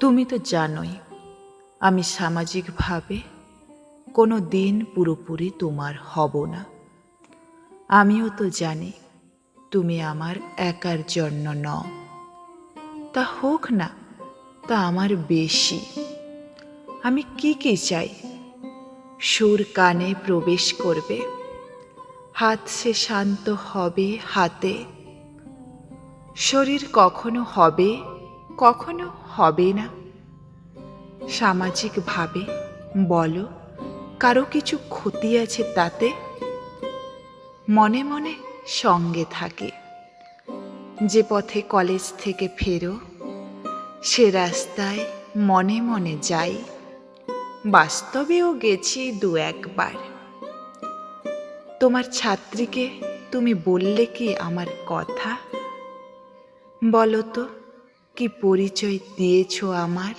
তুমি তো জানোই, আমি সামাজিকভাবে কোনো দিন পুরোপুরি তোমার হব না। আমিও তো জানি তুমি আমার একার জন্য নও। তা হোক না, তা আমার বেশি। আমি কি কি চাই? সুর কানে প্রবেশ করবে, হাত সে শান্ত হবে হাতে। শরীর কখনো হবে কখনো হবে না। সামাজিকভাবে বলো, কারও কিছু ক্ষতি আছে তাতে? মনে মনে সঙ্গে থাকে। যে পথে কলেজ থেকে ফেরো, সে রাস্তায় মনে মনে যাই। বাস্তবেও গেছি দু একবার। তোমার ছাত্রীকে তুমি বললে কি আমার কথা? বলো তো কি পরিচয় দিয়েছ আমার?